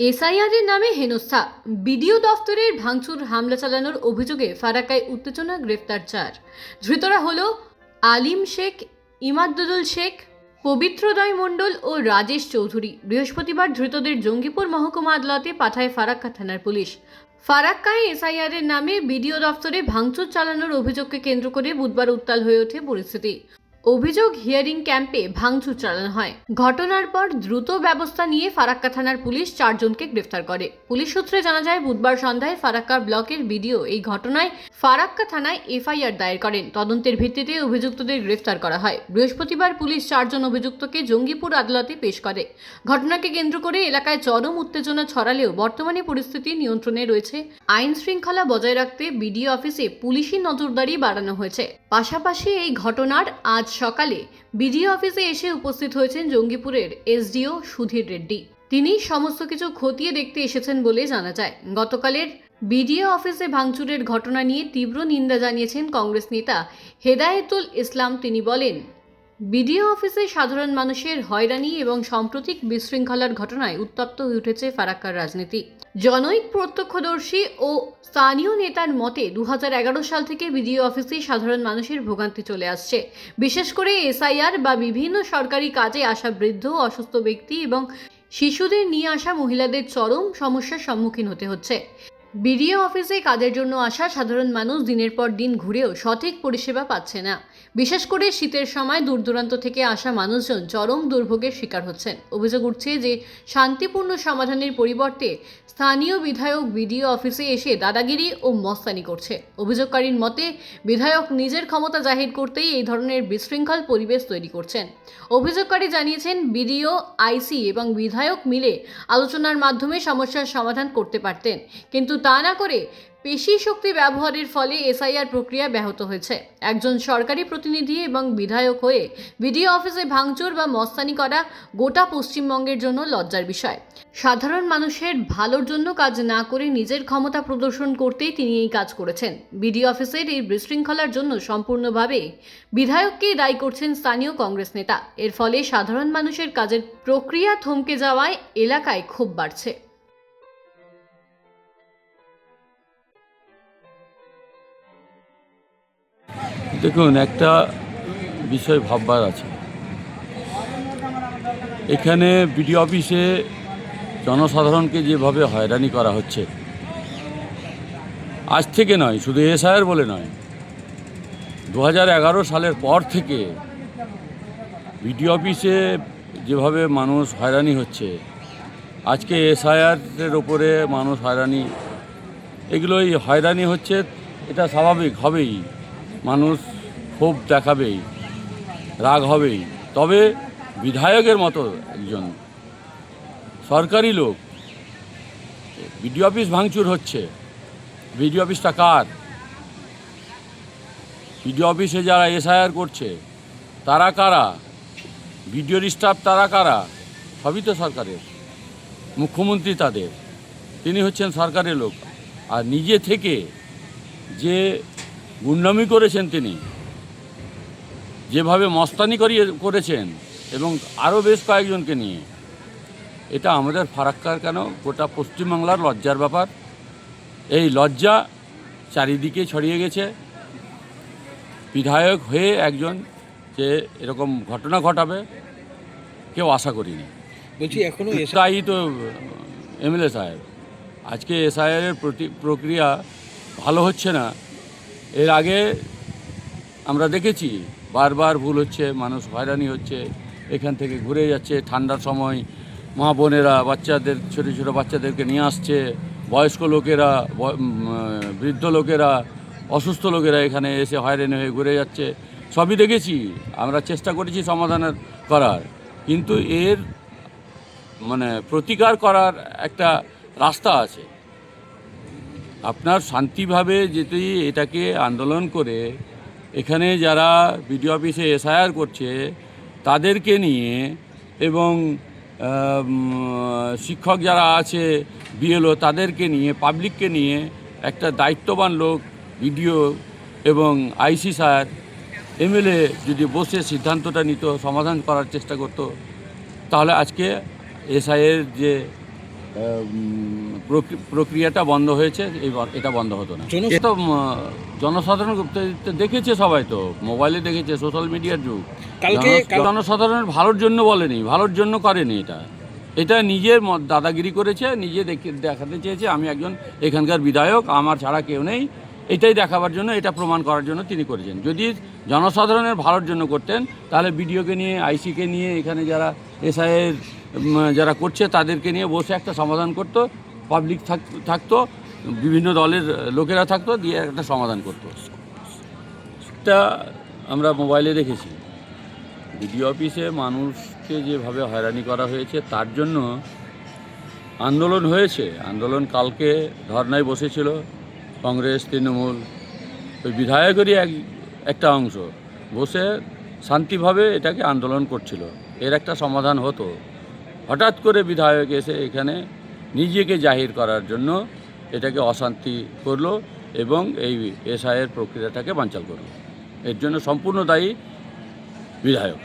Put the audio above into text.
SIR এর নামে হেনস্থা। বিডিও দফতরের ভাঙচুর, হামলা চালানোর অভিযোগে ফারাক্কায় উত্তেজনা, গ্রেফতার চার। ধৃতরা হল আলিম শেখ ইমাদুল শেখ পবিত্রদয় মণ্ডল ও রাজেশ চৌধুরী। বৃহস্পতিবার ধৃতদের জঙ্গিপুর মহকুমা আদালতে পাঠায় ফারাক্কা থানার পুলিশ। ফারাক্কায় এসআইআর এর নামে বিডিও দফতরে ভাঙচুর চালানোর অভিযোগকে কেন্দ্র করে বুধবার উত্তাল হয়ে ওঠে পরিস্থিতি। অভিযোগ হিয়ারিং ক্যাম্পে ভাঙচুর চালানো হয়। ঘটনার পর দ্রুত ব্যবস্থা নিয়ে ফারাক্কা থানার পুলিশ চারজনকে গ্রেফতার করে। পুলিশ সূত্রে জানা যায়, বুধবার সন্ধ্যায় ফারাক্কা ব্লকের ভিডিও এই ঘটনায় ফারাক্কা থানায় এফআইআর দায়ের করেন। তদন্তের ভিত্তিতে অভিযুক্তদের গ্রেফতার করা হয়। বৃহস্পতিবার পুলিশ চারজন অভিযুক্তকে জঙ্গিপুর আদালতে পেশ করে। ঘটনাকে কেন্দ্র করে এলাকায় চরম উত্তেজনা ছড়ালেও বর্তমানে পরিস্থিতি নিয়ন্ত্রণে রয়েছে। আইন শৃঙ্খলা বজায় রাখতে বিডিও অফিসে পুলিশি নজরদারি বাড়ানো হয়েছে। পাশাপাশি এই ঘটনার আজ সকালে বিডিও অফিসে এসে উপস্থিত হয়েছেন জঙ্গিপুরের এসডিও সুধীর রেড্ডি। তিনি সমস্ত কিছু খতিয়ে দেখতে এসেছেন বলে জানা যায়। গতকালের বিডিও অফিসে ভাঙচুরের ঘটনা নিয়ে তীব্র নিন্দা জানিয়েছেন কংগ্রেস নেতা হেদায়েতুল ইসলাম। তিনি বলেন বিডিও অফিসে সাধারণ মানুষের হয়রানি এবং সাম্প্রতিক বিশৃঙ্খলার ঘটনায় উত্তপ্ত হয়ে উঠেছে ফারাক্কার রাজনীতি। জনৈক প্রত্যক্ষদর্শী ও স্থানীয় নেতার মতে দু হাজার এগারো সাল থেকে বিডিও অফিসে সাধারণ মানুষের ভোগান্তি চলে আসছে। বিশেষ করে এসআইআর বা বিভিন্ন সরকারি কাজে আসা বৃদ্ধ, অসুস্থ ব্যক্তি এবং শিশুদের নিয়ে আসা মহিলাদের চরম সমস্যার সম্মুখীন হতে হচ্ছে। বিডিও অফিসে কাজের জন্য আসা সাধারণ মানুষ দিনের পর দিন ঘুরেও সঠিক পরিষেবা পাচ্ছে না। বিশেষ করে শীতের সময় দূর দূরান্ত থেকে আসা মানুষজন চরম দুর্ভোগের শিকার হচ্ছেন। অভিযোগ উঠছে যে শান্তিপূর্ণ সমাধানের পরিবর্তে স্থানীয় বিধায়ক বিডিও অফিসে এসে দাদাগিরি ও মস্তানি করছে। অভিযোগকারীর মতে, বিধায়ক নিজের ক্ষমতা জাহির করতেই এই ধরনের বিশৃঙ্খল পরিবেশ তৈরি করছেন। অভিযোগকারী জানিয়েছেন, বিডিও, আইসি এবং বিধায়ক মিলে আলোচনার মাধ্যমে সমস্যার সমাধান করতে পারতেন। কিন্তু তা না করে পেশি শক্তি ব্যবহারের ফলে এসআইআর প্রক্রিয়া ব্যাহত হয়েছে। একজন সরকারি প্রতিনিধি এবং বিধায়ক হয়ে বিডিও অফিসে ভাঙচুর বা মস্তানি করা গোটা পশ্চিমবঙ্গের জন্য লজ্জার বিষয়। সাধারণ মানুষের ভালোর জন্য কাজ না করে নিজের ক্ষমতা প্রদর্শন করতেই তিনি এই কাজ করেছেন। বিডিও অফিসের এই বিশৃঙ্খলার জন্য সম্পূর্ণভাবে বিধায়ককেই দায়ী করছেন স্থানীয় কংগ্রেস নেতা। এর ফলে সাধারণ মানুষের কাজের প্রক্রিয়া থমকে যাওয়ায় এলাকায় ক্ষোভ বাড়ছে। দেখুন, একটা বিষয় ভাববার আছে। এখানে বিডি অফিসে জনসাধারণকে যেভাবে হয়রানি করা হচ্ছে, আজ থেকে নয়, শুধু এসআইআর বলে নয়, দু সালের পর থেকে বিডি অফিসে যেভাবে মানুষ হয়রানি হচ্ছে, আজকে এসআইআরের ওপরে মানুষ হয়রানি, এগুলোই হয়রানি হচ্ছে, এটা স্বাভাবিক হবেই। মানুষ ক্ষোভ দেখাবেই, রাগ হবেই। তবে বিধায়কের মতো একজন সরকারি লোক, বিডিও অফিস ভাঙচুর হচ্ছে। বিডিও অফিসটা কার? বিডিও অফিসে যারা এসআইআর করছে, তারা কারা? বিডিওর স্টাফ তারা কারা? সবই তো সরকারের। মুখ্যমন্ত্রী তাদের। তিনি হচ্ছেন সরকারের লোক। আর নিজে থেকে যে গুন্ডামি করেছেন তিনি। যেভাবে মস্তানি করিয়ে করেছেন এবং আরও বেশ কয়েকজনকে নিয়ে। এটা আমাদের ফারাক্কার কেন? গোটা পশ্চিমবাংলার লজ্জার ব্যাপার। এই লজ্জা চারিদিকে ছড়িয়ে গেছে। বিধায়ক হয়ে একজন যে এরকম ঘটনা ঘটাবে কেউ আশা করিনি। বলছি এখনও এসে তাই তো এমএলএ সাহেব। আজকে এসআইআরের প্রতি প্রক্রিয়া ভালো হচ্ছে না। এর আগে আমরা দেখেছি বারবার ভুল হচ্ছে, মানুষ হয়রানি হচ্ছে, এখান থেকে ঘুরে যাচ্ছে, ঠান্ডার সময় মা বোনেরা বাচ্চাদের, ছোটো ছোটো বাচ্চাদেরকে নিয়ে আসছে, বয়স্ক লোকেরা বৃদ্ধ লোকেরা, অসুস্থ লোকেরা এখানে এসে হয়রানি হয়ে ঘুরে যাচ্ছে। সবই দেখেছি, আমরা চেষ্টা করেছি সমাধানের করার, কিন্তু এর মানে প্রতিকার করার একটা রাস্তা আছে। আপনার শান্তিভাবে যদি এটাকে আন্দোলন করে, এখানে যারা বিডিও অফিসে এসআইআর করছে, তাদেরকে নিয়ে এবং শিক্ষক যারা আছে, বিএলও তাদেরকে নিয়ে, পাবলিককে নিয়ে একটা দায়িত্ববান লোক, বিডিও এবং আইসি স্যার, এমএলএ যদি বসে সিদ্ধান্তটা নিত, সমাধান করার চেষ্টা করত, তাহলে আজকে এসআইয়ের যে প্রক্রিয়াটা বন্ধ হয়েছে এটা বন্ধ হতো না। তো জনসাধারণ দেখেছে সবাই তো মোবাইলে দেখেছে সোশ্যাল মিডিয়ার যুগ। জনসাধারণের ভালোর জন্য বলেনি ভালোর জন্য করেনি এটা। এটা নিজের দাদাগিরি করেছে নিজে দেখে দেখাতে চেয়েছে আমি একজন এখানকার বিধায়ক আমার ছাড়া কেউ নেই। এটাই দেখাবার জন্য এটা প্রমাণ করার জন্য তিনি করেছেন। যদি জনসাধারণের ভালোর জন্য করতেন তাহলে বিডিওকে নিয়ে আইসিকে নিয়ে এখানে যারা এসআইয়ের যারা করছে তাদেরকে নিয়ে বসে একটা সমাধান করতো পাবলিক থাকতো, বিভিন্ন দলের লোকেরা থাকতো, দিয়ে একটা সমাধান করতো। তা আমরা মোবাইলে দেখেছি। বিডিও অফিসে মানুষকে যেভাবে হয়রানি করা হয়েছে, তার জন্য আন্দোলন হয়েছে। আন্দোলন কালকে ধর্নায় বসেছিল কংগ্রেস, তৃণমূল, ওই বিধায়কেরই এক, একটা অংশ। বসে শান্তিভাবে এটাকে আন্দোলন করছিল। এর একটা সমাধান হতো। হঠাৎ করে বিধায়ক এসে এখানে নিজেকে জাহির করার জন্য এটাকে অশান্তি করল এবং এই এসআইয়ের প্রক্রিয়াটাকে বাঞ্চাল করল। এর জন্য সম্পূর্ণ দায়ী বিধায়ক।